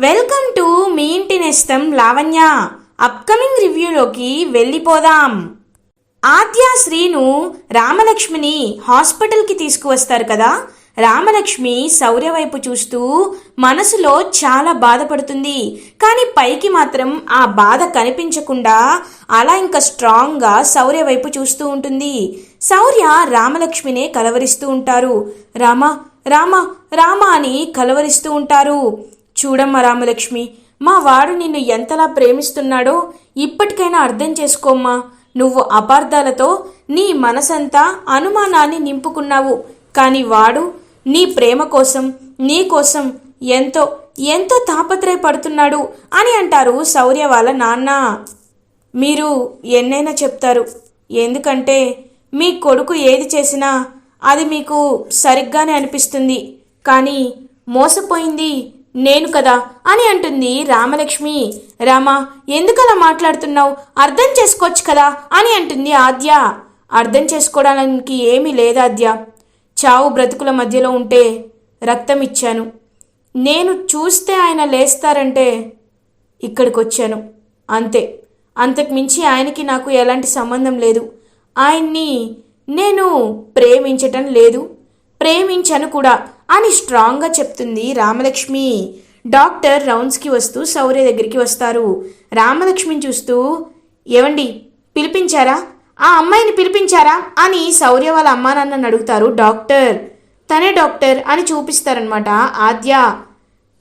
Welcome to me ఇంటి నేస్తం Lavanya. Upcoming రివ్యూలోకి వెళ్ళిపోదాం. ఆద్య శ్రీను రామలక్ష్మిని హాస్పిటల్కి తీసుకువస్తారు కదా? రామలక్ష్మి శౌర్య వైపు చూస్తూ మనసులో చాలా బాధపడుతుంది. కానీ పైకి మాత్రం ఆ బాధ కనిపించకుండా అలా ఇంకా స్ట్రాంగ్గా శౌర్య వైపు చూస్తూ ఉంటుంది. శౌర్య రామలక్ష్మినే కలవరిస్తూ ఉంటారు. రామ రామ రామ అని కలవరిస్తూ ఉంటారు. చూడమ్మా రామలక్ష్మి మా వాడు నిన్ను ఎంతలా ప్రేమిస్తున్నాడో ఇప్పటికైనా అర్థం చేసుకోమ్మా. నువ్వు అపార్థాలతో నీ మనసంతా అనుమానాన్ని నింపుకున్నావు. కానీ వాడు నీ ప్రేమ కోసం నీ కోసం ఎంతో ఎంతో తాపత్రయపడుతున్నాడు అని అంటారు శౌర్య వాళ్ళ నాన్న. మీరు ఎన్నైనా చెప్తారు. ఎందుకంటే మీ కొడుకు ఏది చేసినా అది మీకు సరిగ్గానే అనిపిస్తుంది. కానీ మోసపోయింది నేను కదా అని అంటుంది రామలక్ష్మి. రామా ఎందుకలా మాట్లాడుతున్నావు? అర్థం చేసుకోవచ్చు కదా అని అంటుంది ఆద్య. అర్థం చేసుకోవడానికి ఏమీ లేదాద్య చావు బ్రతుకుల మధ్యలో ఉంటే రక్తం ఇచ్చాను నేను చూస్తే ఆయన లేస్తారంటే ఇక్కడికి వచ్చాను అంతే. అంతకు మించి ఆయనకి నాకు ఎలాంటి సంబంధం లేదు. ఆయన్ని నేను ప్రేమించటం లేదు. ప్రేమించను కూడా. అని స్ట్రాంగ్గా చెప్తుంది రామలక్ష్మి. డాక్టర్ రౌండ్స్కి వస్తూ శౌర్య దగ్గరికి వస్తారు. రామలక్ష్మిని చూస్తూ ఏవండి పిలిపించారా? ఆ అమ్మాయిని పిలిపించారా? అని శౌర్య వాళ్ళ అమ్మా నాన్నని అడుగుతారు డాక్టర్. తనే డాక్టర్ అని చూపిస్తారనమాట ఆద్య.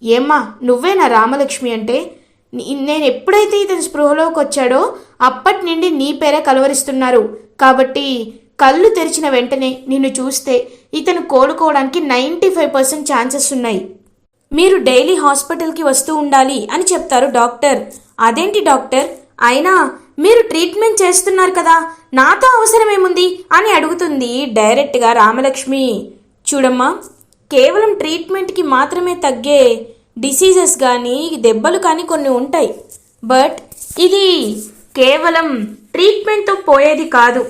ఏమ్మా నువ్వేనా రామలక్ష్మి అంటే? నేను ఎప్పుడైతే ఇతని స్పృహలోకి వచ్చాడో అప్పటి నుండి నీ పేరే కలవరిస్తున్నారు. కాబట్టి కళ్ళు తెరిచిన వెంటనే నిన్ను చూస్తే ఇతను కోలుకోవడానికి నైంటీ ఫైవ్ పర్సెంట్ ఛాన్సెస్ ఉన్నాయి. మీరు డైలీ హాస్పిటల్కి వస్తూ ఉండాలి అని చెప్తారు డాక్టర్. అదేంటి డాక్టర్? అయినా మీరు ట్రీట్మెంట్ చేస్తున్నారు కదా నాతో అవసరం ఏముంది అని అడుగుతుంది డైరెక్ట్గా రామలక్ష్మి. చూడమ్మా కేవలం ట్రీట్మెంట్కి మాత్రమే తగ్గే డిసీజెస్ కానీ దెబ్బలు కానీ కొన్ని ఉంటాయి. బట్ ఇది కేవలం ట్రీట్మెంట్తో పోయేది కాదు.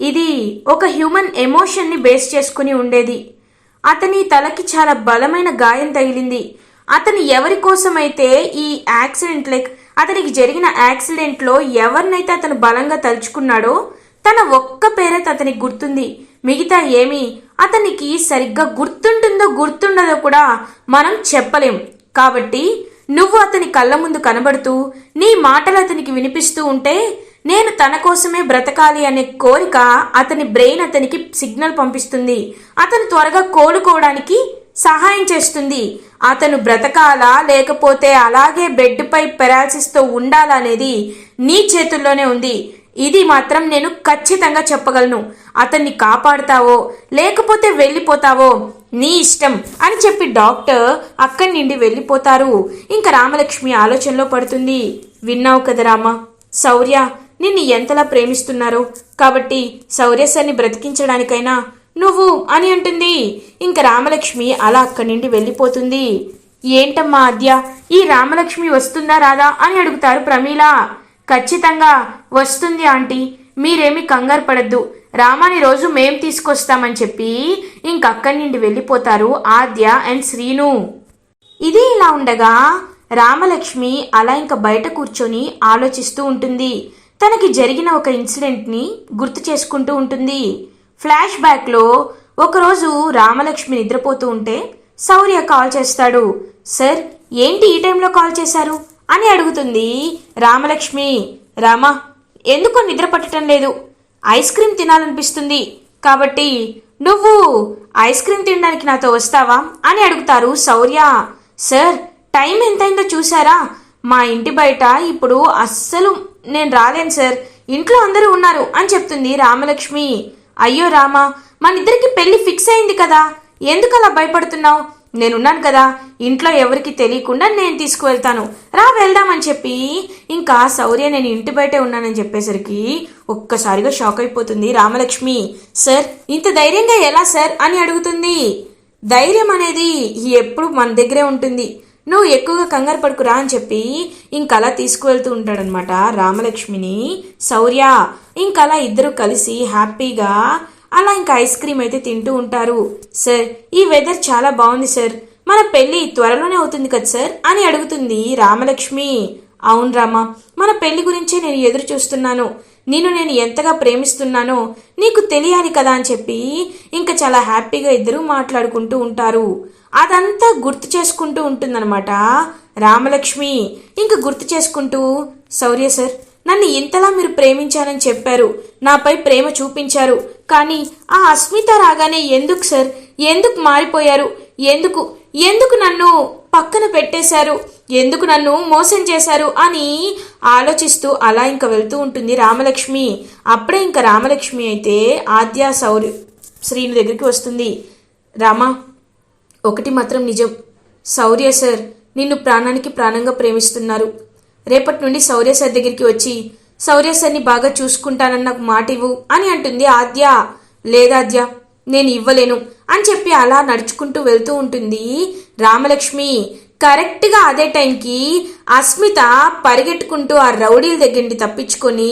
ఇది ఒక హ్యూమన్ ఎమోషన్ని బేస్ చేసుకుని ఉండేది. అతని తలకి చాలా బలమైన గాయం తగిలింది. అతను ఎవరి కోసమైతే ఈ యాక్సిడెంట్ లైక్ అతనికి జరిగిన యాక్సిడెంట్లో ఎవరినైతే అతను బలంగా తలుచుకున్నాడో తన ఒక్క పేరైతే అతనికి గుర్తుంది. మిగతా ఏమి అతనికి సరిగ్గా గుర్తుంటుందో గుర్తుండదో కూడా మనం చెప్పలేం. కాబట్టి నువ్వు అతని కళ్ళ ముందు కనబడుతూ నీ మాటలు అతనికి వినిపిస్తూ ఉంటే నేను తన కోసమే బ్రతకాలి అనే కోరిక అతని బ్రెయిన్ అతనికి సిగ్నల్ పంపిస్తుంది. అతను త్వరగా కోలుకోవడానికి సహాయం చేస్తుంది. అతను బ్రతకాలా లేకపోతే అలాగే బెడ్పై పెరాలసిస్తో ఉండాలా అనేది నీ చేతుల్లోనే ఉంది. ఇది మాత్రం నేను ఖచ్చితంగా చెప్పగలను. అతన్ని కాపాడుతావో లేకపోతే వెళ్ళిపోతావో నీ ఇష్టం అని చెప్పి డాక్టర్ అక్కడి నుండి వెళ్ళిపోతారు. ఇంకా రామలక్ష్మి ఆలోచనలో పడుతుంది. విన్నావు కదా రామ? శౌర్య నిన్ను ఎంతలా ప్రేమిస్తున్నారో? కాబట్టి శౌర్య బ్రతికించడానికైనా నువ్వు అని అంటుంది. ఇంక రామలక్ష్మి అలా అక్కడి నుండి వెళ్ళిపోతుంది. ఏంటమ్మా అద్య ఈ రామలక్ష్మి వస్తుందా రాదా అని అడుగుతారు ప్రమీల. ఖచ్చితంగా వస్తుంది ఆంటీ మీరేమి కంగారు పడద్దు. రామాని రోజు మేం తీసుకొస్తామని చెప్పి ఇంకక్కడి నుండి వెళ్ళిపోతారు ఆద్య అండ్ శ్రీను. ఇది ఇలా ఉండగా రామలక్ష్మి అలా ఇంక బయట కూర్చొని ఆలోచిస్తూ ఉంటుంది. తనకి జరిగిన ఒక ఇన్సిడెంట్ని గుర్తు చేసుకుంటూ ఉంటుంది. ఫ్లాష్ బ్యాక్లో ఒకరోజు రామలక్ష్మి నిద్రపోతూ ఉంటే శౌర్య కాల్ చేస్తాడు. సార్ ఏంటి ఈ టైంలో కాల్ చేశారు? అని అడుగుతుంది రామలక్ష్మి. రామా ఎందుకు నిద్ర పట్టడం లేదు. ఐస్ క్రీమ్ తినాలనిపిస్తుంది. కాబట్టి నువ్వు ఐస్ క్రీమ్ తినడానికి నాతో వస్తావా? అని అడుగుతారు శౌర్య సార్ టైం ఎంతైందో చూసారా మా ఇంటి బయట ఇప్పుడు అస్సలు నేను రాలేను సార్. ఇంట్లో అందరూ ఉన్నారు అని చెప్తుంది రామలక్ష్మి. అయ్యో రామా మనిద్దరికి పెళ్ళి ఫిక్స్ అయింది కదా. ఎందుకు అలా భయపడుతున్నావు? నేనున్నాను కదా. ఇంట్లో ఎవరికి తెలియకుండా నేను తీసుకువెళ్తాను. రా వెళ్దామని చెప్పి ఇంకా శౌర్య నేను ఇంటి బయటే ఉన్నానని చెప్పేసరికి ఒక్కసారిగా షాక్ అయిపోతుంది రామలక్ష్మి. సార్ ఇంత ధైర్యంగా ఎలా సార్? అని అడుగుతుంది. ధైర్యం అనేది ఎప్పుడు మన దగ్గరే ఉంటుంది. నువ్వు ఎక్కువగా కంగారు పడుకురా అని చెప్పి ఇంకలా తీసుకువెళ్తూ ఉంటాడనమాట రామలక్ష్మిని. శౌర్య ఇంకలా ఇద్దరు కలిసి హ్యాపీగా అలా ఇంకా ఐస్ క్రీమ్ అయితే తింటూ ఉంటారు. సార్ ఈ వెదర్ చాలా బాగుంది సార్. మన పెళ్ళి త్వరలోనే అవుతుంది కదా సార్? అని అడుగుతుంది రామలక్ష్మి. అవును రామా మన పెళ్ళి గురించే నేను ఎదురు చూస్తున్నాను. నిన్ను నేను ఎంతగా ప్రేమిస్తున్నానో నీకు తెలియాలి కదా అని చెప్పి ఇంకా చాలా హ్యాపీగా ఇద్దరు మాట్లాడుకుంటూ ఉంటారు. అదంతా గుర్తు చేసుకుంటూ ఉంటుందన్నమాట. రామలక్ష్మి ఇంకా గుర్తు చేసుకుంటూ శౌర్య సార్ నన్ను ఇంతలా మీరు ప్రేమించారని చెప్పారు. నాపై ప్రేమ చూపించారు. కానీ ఆ అస్మిత రాగానే ఎందుకు సార్? ఎందుకు మారిపోయారు? ఎందుకు? ఎందుకు నన్ను పక్కన పెట్టేశారు? ఎందుకు నన్ను మోసం చేశారు అని ఆలోచిస్తూ అలా ఇంకా వెళ్తూ ఉంటుంది రామలక్ష్మి. అప్పుడే ఇంకా రామలక్ష్మి అయితే ఆద్య సౌర్య శ్రీను దగ్గరికి వస్తుంది. రామా ఒకటి మాత్రం నిజం. శౌర్య సార్ నిన్ను ప్రాణానికి ప్రాణంగా ప్రేమిస్తున్నారు. రేపటి నుండి శౌర్య సార్ దగ్గరికి వచ్చి శౌర్య సార్ని బాగా చూసుకుంటానని నాకు మాట ఇవ్వు అని అంటుంది ఆద్య. లేదాద్య నేను ఇవ్వలేను అని చెప్పి అలా నడుచుకుంటూ వెళ్తూ ఉంటుంది రామలక్ష్మి. కరెక్ట్గా అదే టైంకి అస్మిత పరిగెట్టుకుంటూ ఆ రౌడీల దగ్గరికి తప్పించుకొని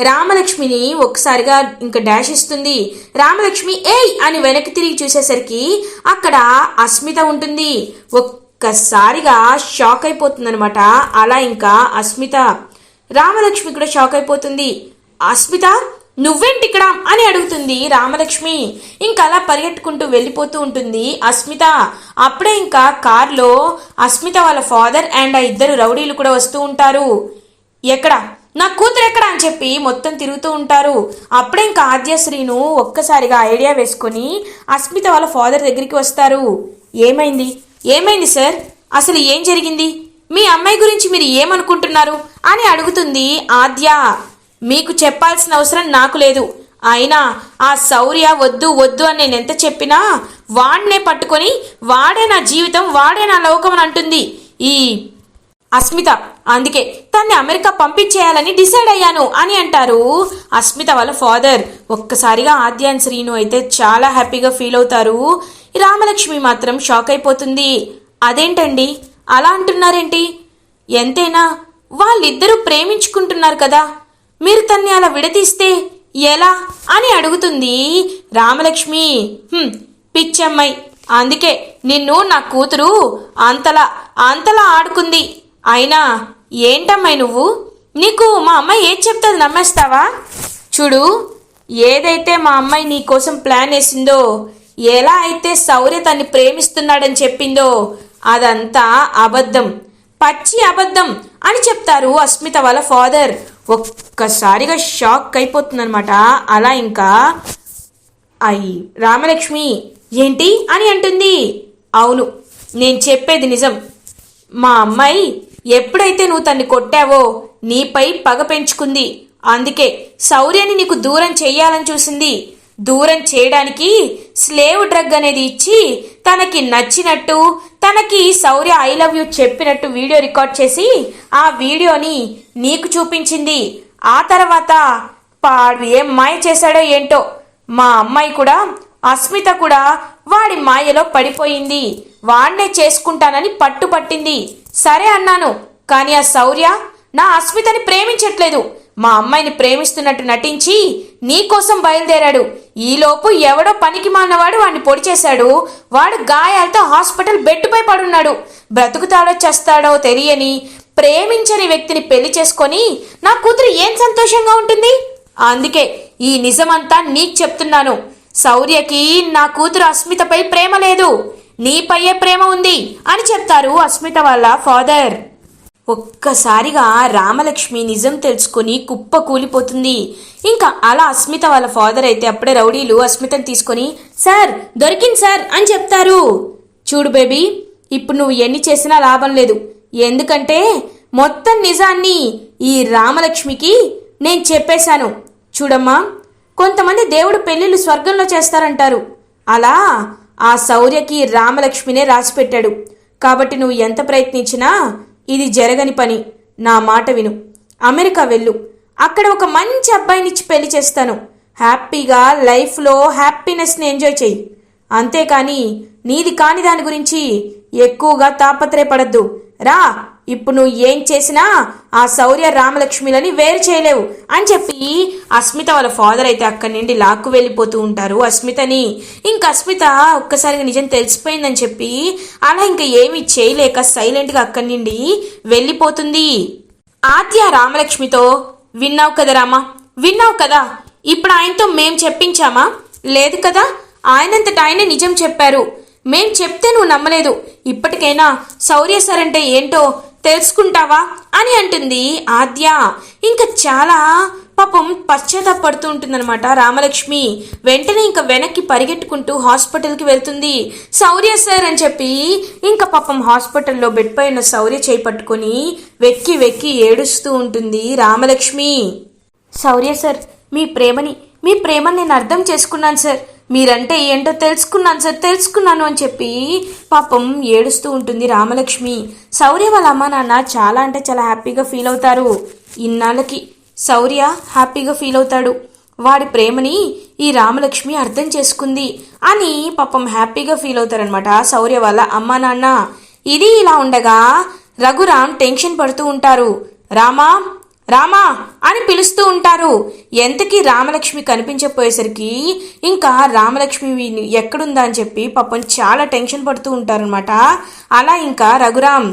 రామలక్ష్మిని ఒకసారిగా ఇంకా డాష్ ఇస్తుంది. రామలక్ష్మి ఏయ్! అని వెనక్కి తిరిగి చూసేసరికి అక్కడ అస్మిత ఉంటుంది. ఒక్కసారిగా షాక్ అయిపోతుందనమాట అలా ఇంకా అస్మిత. రామలక్ష్మి కూడా షాక్ అయిపోతుంది. అస్మిత నువ్వేంటిక్కడ అని అడుగుతుంది రామలక్ష్మి. ఇంకా అలా పరిగెట్టుకుంటూ వెళ్ళిపోతూ ఉంటుంది అస్మిత. అప్పుడే ఇంకా కార్లో అస్మిత వాళ్ళ ఫాదర్ అండ్ ఆ ఇద్దరు రౌడీలు కూడా వస్తూ ఉంటారు. ఎక్కడ? నా కూతురు ఎక్కడ? అని చెప్పి మొత్తం తిరుగుతూ ఉంటారు. అప్పుడే ఇంకా ఆద్యశ్రీను ఒక్కసారిగా ఐడియా వేసుకొని అస్మిత వాళ్ళ ఫాదర్ దగ్గరికి వస్తారు. ఏమైంది? ఏమైంది సార్? అసలు ఏం జరిగింది? మీ అమ్మాయి గురించి మీరు ఏమనుకుంటున్నారు? అని అడుగుతుంది ఆద్య. మీకు చెప్పాల్సిన అవసరం నాకు లేదు. అయినా ఆ శౌర్య వద్దు వద్దు అని నేను ఎంత చెప్పినా వాడినే పట్టుకొని వాడే నా జీవితం వాడే నా లోకం అని అంటుంది ఈ అస్మిత. అందుకే తన్ని అమెరికా పంపించేయాలని డిసైడ్ అయ్యాను అని అంటారు అస్మిత వాళ్ళ ఫాదర్. ఒక్కసారిగా ఆద్యాన్ శ్రీను అయితే చాలా హ్యాపీగా ఫీల్ అవుతారు. రామలక్ష్మి మాత్రం షాక్ అయిపోతుంది. అదేంటండి? అలా అంటున్నారేంటి? ఎంతైనా వాళ్ళిద్దరూ ప్రేమించుకుంటున్నారు కదా. మీరు తన్ని అలా విడదీస్తే ఎలా అని అడుగుతుంది రామలక్ష్మి. పిచ్చమ్మాయి. అందుకే నిన్ను నా కూతురు అంతలా అంతలా ఆడుకుంది. అయినా ఏంటమ్మాయి నువ్వు? నీకు మా అమ్మాయి ఏం చెప్తుంది నమ్మేస్తావా? చూడు ఏదైతే మా అమ్మాయి నీ కోసం ప్లాన్ వేసిందో ఎలా అయితే సౌర్య తన్ని ప్రేమిస్తున్నాడని చెప్పిందో అదంతా అబద్ధం. పచ్చి అబద్ధం అని చెప్తారు అస్మిత వాళ్ళ ఫాదర్. ఒక్కసారిగా షాక్ అయిపోతుందనమాట అలా ఇంకా అయ్యి రామలక్ష్మి ఏంటి అని అంటుంది. అవును నేను చెప్పేది నిజం. మా అమ్మాయి ఎప్పుడైతే నువ్వు తన్ని కొట్టావో నీపై పగ పెంచుకుంది. అందుకే శౌర్యని నీకు దూరం చెయ్యాలని చూసింది. దూరం చేయడానికి స్లేవ్ డ్రగ్ అనేది ఇచ్చి తనకి నచ్చినట్టు తనకి శౌర్య ఐ లవ్ యూ చెప్పినట్టు వీడియో రికార్డ్ చేసి ఆ వీడియోని నీకు చూపించింది. ఆ తర్వాత పాడు ఏం మాయ చేశాడో ఏంటో మా అమ్మాయి కూడా అస్మిత కూడా వాడి మాయలో పడిపోయింది. వాణ్ణే చేసుకుంటానని పట్టుపట్టింది. సరే అన్నాను కానీ ఆ శౌర్య నా అస్మితని ప్రేమించట్లేదు. మా అమ్మాయిని ప్రేమిస్తున్నట్టు నటించి నీకోసం బయలుదేరాడు. ఈలోపు ఎవడో పనికి మానవాడు వాడిని పొడి చేశాడు. వాడు గాయాలతో హాస్పిటల్ బెడ్పై పడున్నాడు. బ్రతుకుతాడో చేస్తాడో తెలియని ప్రేమించని వ్యక్తిని పెళ్ళి చేసుకొని నా కూతురు ఏం సంతోషంగా ఉంటుంది? అందుకే ఈ నిజమంతా నీకు చెప్తున్నాను. శౌర్యకి నా కూతురు అస్మితపై ప్రేమ లేదు. నీపయ్యే ప్రేమ ఉంది అని చెప్తారు అస్మిత వాళ్ళ ఫాదర్. ఒక్కసారిగా రామలక్ష్మి నిజం తెలుసుకొని కుప్ప కూలిపోతుంది. ఇంకా అలా అస్మిత వాళ్ళ ఫాదర్ అయితే అప్పుడే రౌడీలు అస్మితను తీసుకొని సార్ దొరికింది సార్ అని చెప్తారు. చూడు బేబీ ఇప్పుడు నువ్వు ఎన్ని చేసినా లాభం లేదు. ఎందుకంటే మొత్తం నిజాన్ని ఈ రామలక్ష్మికి నేను చెప్పేశాను. చూడమ్మా కొంతమంది దేవుడు పెళ్ళిళ్ళు స్వర్గంలో చేస్తారంటారు. అలా ఆ శౌర్యకి రామలక్ష్మినే రాసిపెట్టాడు. కాబట్టి నువ్వు ఎంత ప్రయత్నించినా ఇది జరగని పని. నా మాట విను. అమెరికా వెళ్ళు. అక్కడ ఒక మంచి అబ్బాయినిచ్చి పెళ్ళి చేస్తాను. హ్యాపీగా లైఫ్లో హ్యాపీనెస్ని ఎంజాయ్ చెయ్యి అంతేకాని నీది కాని దాని గురించి ఎక్కువగా తాపత్రయపడద్దు. రా. ఇప్పుడు నువ్వు ఏం చేసినా ఆ శౌర్య రామలక్ష్మిలని వేరు చేయలేవు అని చెప్పి అస్మిత వాళ్ళ ఫాదర్ అయితే అక్కడి నుండి లాక్కు వెళ్ళిపోతూ ఉంటారు అస్మితని. ఇంకా అస్మిత ఒక్కసారిగా నిజం తెలిసిపోయిందని చెప్పి అలా ఇంకా ఏమీ చేయలేక సైలెంట్గా అక్కడి నుండి వెళ్ళిపోతుంది. ఆద్య రామలక్ష్మితో విన్నావు కదా రామా? విన్నావు కదా? ఇప్పుడు ఆయనతో మేం చెప్పించామా? లేదు కదా? ఆయనంతట ఆయన నిజం చెప్పారు. మేం చెప్తే నువ్వు నమ్మలేదు. ఇప్పటికైనా శౌర్య సార్ అంటే ఏంటో తెలుసుకుంటావా అని అంటుంది ఆద్య. ఇంకా చాలా పాపం పశ్చాత్తాపడుతూ ఉంటుందన్నమాట రామలక్ష్మి. వెంటనే ఇంకా వెనక్కి పరిగెట్టుకుంటూ హాస్పిటల్కి వెళ్తుంది. శౌర్య సార్ అని చెప్పి ఇంకా పాపం హాస్పిటల్లో బెడ్ పైన శౌర్య చేయి పట్టుకొని వెక్కి వెక్కి ఏడుస్తూ ఉంటుంది రామలక్ష్మి. శౌర్య సార్ మీ ప్రేమని మీ ప్రేమని నేను అర్థం చేసుకున్నాను సార్. మీరంటే ఏంటో తెలుసుకున్నాను సార్ తెలుసుకున్నాను అని చెప్పి పాపం ఏడుస్తూ ఉంటుంది రామలక్ష్మి. శౌర్య వాళ్ళ అమ్మ నాన్న చాలా అంటే చాలా హ్యాపీగా ఫీల్ అవుతారు. ఇన్నాళ్ళకి శౌర్య హ్యాపీగా ఫీల్ అవుతాడు. వాడి ప్రేమని ఈ రామలక్ష్మి అర్థం చేసుకుంది అని పాపం హ్యాపీగా ఫీల్ అవుతారనమాట శౌర్య వాళ్ళ అమ్మ నాన్న. ఇది ఇలా ఉండగా రఘురామ్ టెన్షన్ పడుతూ ఉంటారు. రామా రామా అని పిలుస్తూ ఉంటారు. ఎంతకీ రామలక్ష్మి కనిపించకపోయేసరికి ఇంకా రామలక్ష్మి ఎక్కడుందా అని చెప్పి పాపం చాలా టెన్షన్ పడుతూ ఉంటారనమాట అలా ఇంకా రఘురామ్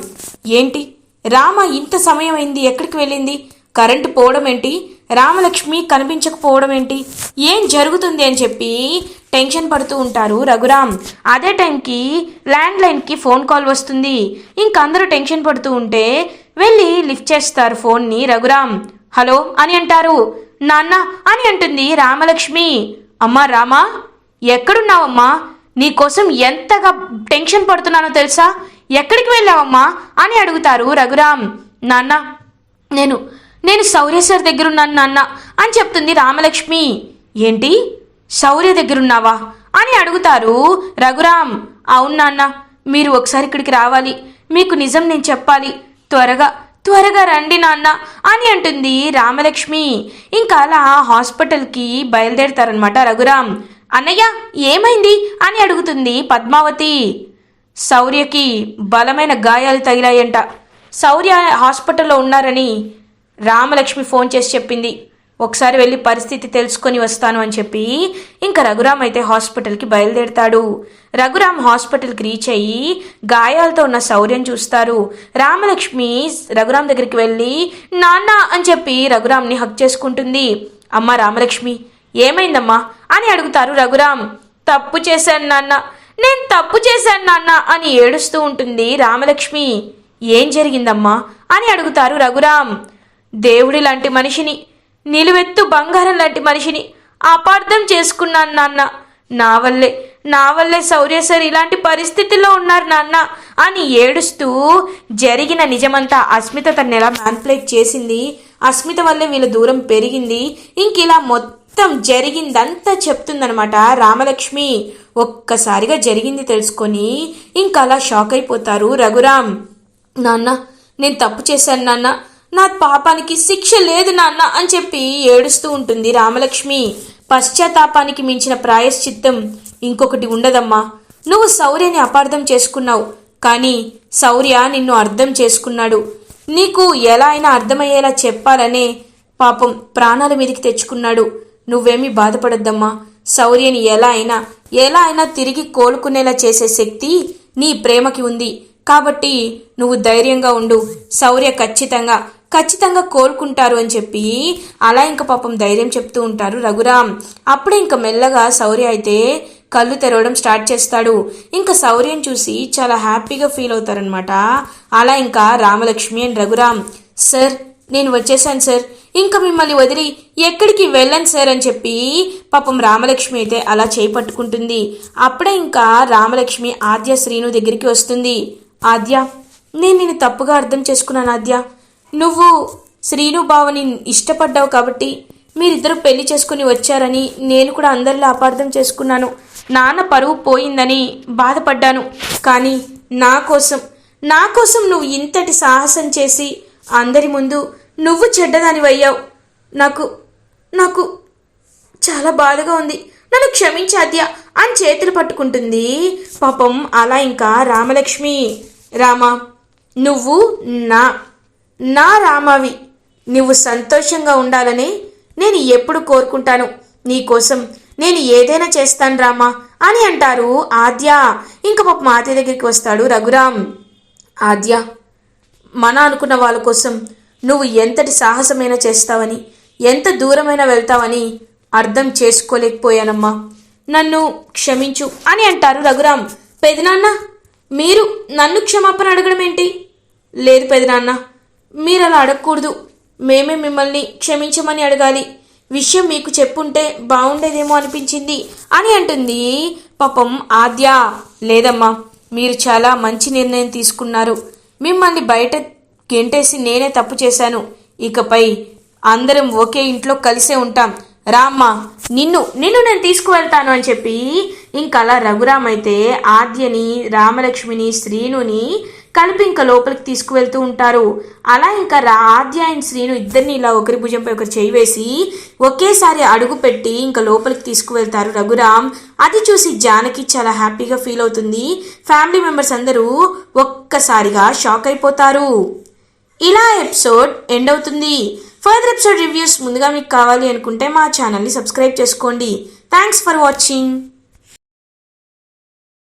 ఏంటి? రామ ఇంత సమయం అయింది ఎక్కడికి వెళ్ళింది? కరెంటు పోవడం ఏంటి రామలక్ష్మి కనిపించకపోవడం ఏంటి? ఏం జరుగుతుంది అని చెప్పి టెన్షన్ పడుతూ ఉంటారు రఘురామ్. అదే టైంకి ల్యాండ్ లైన్కి ఫోన్ కాల్ వస్తుంది. ఇంక అందరూ టెన్షన్ పడుతూ ఉంటే వెళ్ళి లిఫ్ట్ చేస్తారు ఫోన్ని రఘురామ్. హలో అని అంటారు. నాన్న అని అంటుంది రామలక్ష్మి. అమ్మా రామా ఎక్కడున్నావమ్మా? నీకోసం ఎంతగా టెన్షన్ పడుతున్నానో తెలుసా? ఎక్కడికి వెళ్ళావమ్మా? అని అడుగుతారు రఘురామ్. నాన్న నేను నేను శౌర్య సార్ దగ్గరున్నాను నాన్న అని చెప్తుంది రామలక్ష్మి. ఏంటి? శౌర్య దగ్గరున్నావా? అని అడుగుతారు రఘురామ్. అవును నాన్న మీరు ఒకసారి ఇక్కడికి రావాలి. మీకు నిజం నేను చెప్పాలి. త్వరగా త్వరగా రండి నాన్న అని అంటుంది రామలక్ష్మి. ఇంకా అలా హాస్పిటల్కి బయలుదేరతారనమాట రఘురామ్. అన్నయ్య ఏమైంది? అని అడుగుతుంది పద్మావతి. శౌర్యకి బలమైన గాయాలు తగిలాయంట. శౌర్య హాస్పిటల్లో ఉన్నారని రామలక్ష్మి ఫోన్ చేసి చెప్పింది ఒకసారి వెళ్ళి పరిస్థితి తెలుసుకొని వస్తాను అని చెప్పి. ఇంకా రఘురామ్ అయితే హాస్పిటల్కి బయలుదేరతాడు. రఘురామ్ హాస్పిటల్కి రీచ్ అయ్యి గాయాలతో ఉన్న శౌర్యం చూస్తారు. రామలక్ష్మి రఘురామ్ దగ్గరికి వెళ్ళి నాన్న అని చెప్పి రఘురామ్ని హక్ చేసుకుంటుంది. అమ్మ రామలక్ష్మి ఏమైందమ్మా? అని అడుగుతారు రఘురామ్. తప్పు చేశాను నాన్న నేను తప్పు చేశాను నాన్న అని ఏడుస్తూ ఉంటుంది రామలక్ష్మి. ఏం జరిగిందమ్మా? అని అడుగుతారు రఘురామ్. దేవుడి లాంటి మనిషిని నిలువెత్తు బంగారం లాంటి మనిషిని అపార్థం చేసుకున్నాను నాన్న. నా వల్లే నా వల్లే శౌర్య సార్ ఇలాంటి పరిస్థితిలో ఉన్నారు నాన్న అని ఏడుస్తూ జరిగిన నిజమంతా అస్మిత తన ఎలా మ్యాన్ప్లేట్ చేసింది అస్మిత వల్లే వీళ్ళ దూరం పెరిగింది ఇంక ఇలా మొత్తం జరిగిందంతా చెప్తుందనమాట రామలక్ష్మి. ఒక్కసారిగా జరిగింది తెలుసుకొని ఇంకా అలా షాక్ అయిపోతారు రఘురామ్. నాన్న నేను తప్పు చేశాను నాన్న. నా పాపానికి శిక్ష లేదు నాన్న అని చెప్పి ఏడుస్తూ ఉంటుంది రామలక్ష్మి. పశ్చాత్తాపానికి మించిన ప్రాయశ్చిత్తం ఇంకొకటి ఉండదమ్మా. నువ్వు శౌర్యని అపార్థం చేసుకున్నావు కానీ శౌర్య నిన్ను అర్థం చేసుకున్నాడు. నీకు ఎలా అయినా అర్థమయ్యేలా చెప్పాలనే పాపం ప్రాణాల మీదకి తెచ్చుకున్నాడు. నువ్వేమీ బాధపడద్దమ్మా. శౌర్యని ఎలా అయినా ఎలా అయినా తిరిగి కోలుకునేలా చేసే శక్తి నీ ప్రేమకి ఉంది. కాబట్టి నువ్వు ధైర్యంగా ఉండు. శౌర్య ఖచ్చితంగా ఖచ్చితంగా కోలుకుంటారు అని చెప్పి అలా ఇంకా పాపం ధైర్యం చెప్తూ ఉంటారు రఘురామ్. అప్పుడే ఇంకా మెల్లగా శౌర్య అయితే కళ్ళు తెరవడం స్టార్ట్ చేస్తాడు. ఇంకా శౌర్యం చూసి చాలా హ్యాపీగా ఫీల్ అవుతారనమాట అలా ఇంకా రామలక్ష్మి అండ్ రఘురామ్ సార్ నేను వచ్చేసాను సార్. ఇంకా మిమ్మల్ని వదిలి ఎక్కడికి వెళ్ళను సార్ అని చెప్పి పాపం రామలక్ష్మి అయితే అలా చేపట్టుకుంటుంది అప్పుడే ఇంకా రామలక్ష్మి ఆద్య శ్రీను దగ్గరికి వస్తుంది. ఆద్య నేను నేను తప్పుగా అర్థం చేసుకున్నాను ఆద్య. నువ్వు శ్రీను భావని ఇష్టపడ్డావు కాబట్టి మీరిద్దరు పెళ్ళి చేసుకుని వచ్చారని నేను కూడా అందరిలో అపార్థం చేసుకున్నాను. నాన్న పరువు పోయిందని బాధపడ్డాను. కానీ నా కోసం నా కోసం నువ్వు ఇంతటి సాహసం చేసి అందరి ముందు నువ్వు చెడ్డదానివయ్యావు నాకు నాకు చాలా బాధగా ఉంది. నన్ను క్షమించాద్య అని చేతులు పట్టుకుంటుంది. పాపం అలా ఇంకా రామలక్ష్మి. రామా నువ్వు నా నా రామావి నువ్వు సంతోషంగా ఉండాలని నేను ఎప్పుడు కోరుకుంటాను. నీకోసం నేను ఏదైనా చేస్తాను రామా అని అంటారు ఆద్య. ఇంక పాప మాతయ్య దగ్గరికి వస్తాడు రఘురామ్. ఆద్య మన అనుకున్న వాళ్ళ కోసం నువ్వు ఎంతటి సాహసమైనా చేస్తావని ఎంత దూరమైనా వెళ్తావని అర్థం చేసుకోలేకపోయానమ్మా. నన్ను క్షమించు అని అంటారు రఘురామ్. పెదనాన్న మీరు నన్ను క్షమాపణ అడగడం ఏంటి? లేదు పెదనాన్న మీరు అలా అడగకూడదు. మేమే మిమ్మల్ని క్షమించమని అడగాలి. విషయం మీకు చెప్పుంటే బాగుండేదేమో అనిపించింది అని అంటుంది పాపం ఆద్య. లేదమ్మా మీరు చాలా మంచి నిర్ణయం తీసుకున్నారు. మిమ్మల్ని బయట గెంటేసి నేనే తప్పు చేశాను. ఇకపై అందరం ఒకే ఇంట్లో కలిసే ఉంటాం. రామ్మా నిన్ను నిన్ను నేను తీసుకువెళ్తాను అని చెప్పి ఇంకా అలా రఘురామ్ అయితే ఆద్యని రామలక్ష్మిని శ్రీనుని కలిపి ఇంకా లోపలికి తీసుకువెళ్తూ ఉంటారు. అలా ఇంకా రా ఆద్య అండ్ శ్రీను ఇద్దరిని ఇలా ఒకరి భుజంపై ఒకరు చేయి వేసి ఒకేసారి అడుగు పెట్టి ఇంకా లోపలికి తీసుకువెళ్తారు రఘురామ్. అది చూసి జానకి చాలా హ్యాపీగా ఫీల్ అవుతుంది. ఫ్యామిలీ మెంబర్స్ అందరూ ఒక్కసారిగా షాక్ అయిపోతారు. ఇలా ఎపిసోడ్ ఎండ్ అవుతుంది. ఫర్దర్ ఎపిసోడ్ రివ్యూస్ ముందుగా మీకు కావాలి అనుకుంటే మా ఛానల్ని సబ్స్క్రైబ్ చేసుకోండి. Thanks for watching.